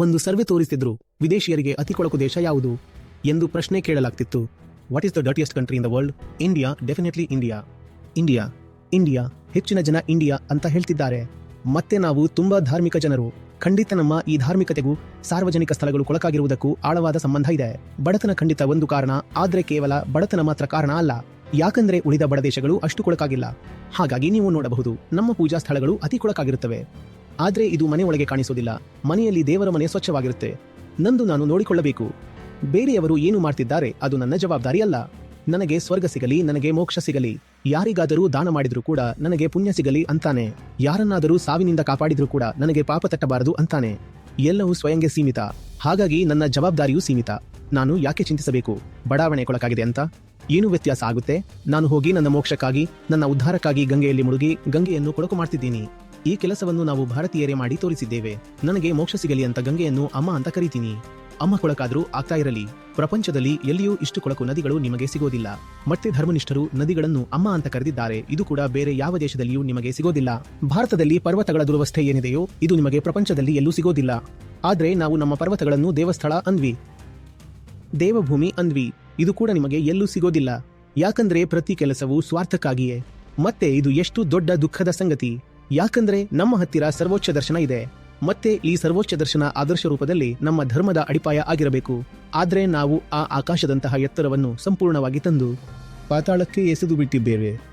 ಒಂದು ಸರ್ವೆ ತೋರಿಸಿದ್ರು, ವಿದೇಶಿಯರಿಗೆ ಅತಿ ಕೊಳಕು ದೇಶ ಯಾವುದು? ಎಂದು ಪ್ರಶ್ನೆ ಕೇಳಲಾಗ್ತಿತ್ತು. What is the dirtiest country in the world India definitely India India India ಹೆಚ್ಚಿನ ಜನ ಇಂಡಿಯಾ ಅಂತ ಹೇಳ್ತಿದ್ದಾರೆ. ಮತ್ತೆ ನಾವು ತುಂಬಾ ಧಾರ್ಮಿಕ ಜನರು. ಖಂಡಿತ ನಮ್ಮ ಈ ಧಾರ್ಮಿಕತೆಗೂ ಸಾರ್ವಜನಿಕ ಸ್ಥಳಗಳು ಕೊಳಕಾಗಿರುವುದಕ್ಕೂ ಆಳವಾದ ಸಂಬಂಧ ಇದೆ. ಬಡತನ ಖಂಡಿತ ಒಂದು ಕಾರಣ, ಆದರೆ ಕೇವಲ ಬಡತನ ಮಾತ್ರ ಕಾರಣ ಅಲ್ಲ. ಯಾಕಂದ್ರೆ ಉಳಿದ ಬಡ ದೇಶಗಳು ಅಷ್ಟು ಕೊಳಕಾಗಿಲ್ಲ. ಹಾಗಾಗಿ ನೀವು ನೋಡಬಹುದು, ನಮ್ಮ ಪೂಜಾ ಸ್ಥಳಗಳು ಅತಿ ಕೊಳಕಾಗಿರುತ್ತವೆ. ಆದ್ರೆ ಇದು ಮನೆ ಒಳಗೆ ಕಾಣಿಸೋದಿಲ್ಲ. ಮನೆಯಲ್ಲಿ ದೇವರ ಮನೆ ಸ್ವಚ್ಛವಾಗಿರುತ್ತೆ. ನಂದು ನಾನು ನೋಡಿಕೊಳ್ಳಬೇಕು. ಬೇರೆಯವರು ಏನು ಮಾಡ್ತಿದ್ದಾರೆ ಅದು ನನ್ನ ಜವಾಬ್ದಾರಿ ಅಲ್ಲ. ನನಗೆ ಸ್ವರ್ಗ ಸಿಗಲಿ, ನನಗೆ ಮೋಕ್ಷ ಸಿಗಲಿ. ಯಾರಿಗಾದರೂ ದಾನ ಮಾಡಿದರೂ ಕೂಡ ನನಗೆ ಪುಣ್ಯ ಸಿಗಲಿ ಅಂತಾನೆ. ಯಾರನ್ನಾದರೂ ಸಾವಿನಿಂದ ಕಾಪಾಡಿದರೂ ಕೂಡ ನನಗೆ ಪಾಪ ತಟ್ಟಬಾರದು ಅಂತಾನೆ. ಎಲ್ಲವೂ ಸ್ವಯಂಗೆ ಸೀಮಿತ. ಹಾಗಾಗಿ ನನ್ನ ಜವಾಬ್ದಾರಿಯೂ ಸೀಮಿತ. ನಾನು ಯಾಕೆ ಚಿಂತಿಸಬೇಕು? ಬಡಾವಣೆ ಕೊಳಕಾಗಿದೆ ಅಂತ? ಏನು ವ್ಯತ್ಯಾಸ ಆಗುತ್ತೆ? ನಾನು ಹೋಗಿ ನನ್ನ ಮೋಕ್ಷಕ್ಕಾಗಿ, ನನ್ನ ಉದ್ಧಾರಕ್ಕಾಗಿ ಗಂಗೆಯಲ್ಲಿ ಮುಳುಗಿ ಗಂಗೆಯನ್ನು ಕೊಳಕು ಮಾಡ್ತಿದ್ದೀನಿ. ಈ ಕೆಲಸವನ್ನು ನಾವು ಭಾರತೀಯರೇ ಮಾಡಿ ತೋರಿಸಿದ್ದೇವೆ. ನನಗೆ ಮೋಕ್ಷ ಸಿಗಲಿ ಅಂತ ಗಂಗೆಯನ್ನು ಅಮ್ಮ ಅಂತ ಕರಿತೀನಿ. ಅಮ್ಮ ಕೊಳಕಾದ್ರೂ ಆಗ್ತಾ ಇರಲಿ. ಪ್ರಪಂಚದಲ್ಲಿ ಎಲ್ಲಿಯೂ ಇಷ್ಟು ಕೊಳಕು ನದಿಗಳು ನಿಮಗೆ ಸಿಗೋದಿಲ್ಲ. ಮತ್ತೆ ಧರ್ಮನಿಷ್ಠರು ನದಿಗಳನ್ನು ಅಮ್ಮ ಅಂತ ಕರೆದಿದ್ದಾರೆ. ಇದು ಕೂಡ ಬೇರೆ ಯಾವ ದೇಶದಲ್ಲಿಯೂ ನಿಮಗೆ ಸಿಗೋದಿಲ್ಲ. ಭಾರತದಲ್ಲಿ ಪರ್ವತಗಳ ದುರವಸ್ಥೆ ಏನಿದೆಯೋ, ಇದು ನಿಮಗೆ ಪ್ರಪಂಚದಲ್ಲಿ ಎಲ್ಲೂ ಸಿಗೋದಿಲ್ಲ. ಆದ್ರೆ ನಾವು ನಮ್ಮ ಪರ್ವತಗಳನ್ನು ದೇವಸ್ಥಳ ಅನ್ವಿ ದೇವಭೂಮಿ ಅನ್ವಿ ಇದು ಕೂಡ ನಿಮಗೆ ಎಲ್ಲೂ ಸಿಗೋದಿಲ್ಲ. ಯಾಕಂದ್ರೆ ಪ್ರತಿ ಕೆಲಸವು ಸ್ವಾರ್ಥಕ್ಕಾಗಿಯೇ. ಮತ್ತೆ ಇದು ಎಷ್ಟು ದೊಡ್ಡ ದುಃಖದ ಸಂಗತಿ. ಯಾಕಂದ್ರೆ ನಮ್ಮ ಹತ್ತಿರ ಸರ್ವೋಚ್ಚ ದರ್ಶನ ಇದೆ. ಮತ್ತೆ ಈ ಸರ್ವೋಚ್ಚ ದರ್ಶನ ಆದರ್ಶ ರೂಪದಲ್ಲಿ ನಮ್ಮ ಧರ್ಮದ ಅಡಿಪಾಯ ಆಗಿರಬೇಕು. ಆದ್ರೆ ನಾವು ಆ ಆಕಾಶದಂತಹ ಎತ್ತರವನ್ನು ಸಂಪೂರ್ಣವಾಗಿ ತಂದು ಪಾತಾಳಕ್ಕೆ ಎಸೆದು ಬಿಟ್ಟಿದ್ದೇವೆ.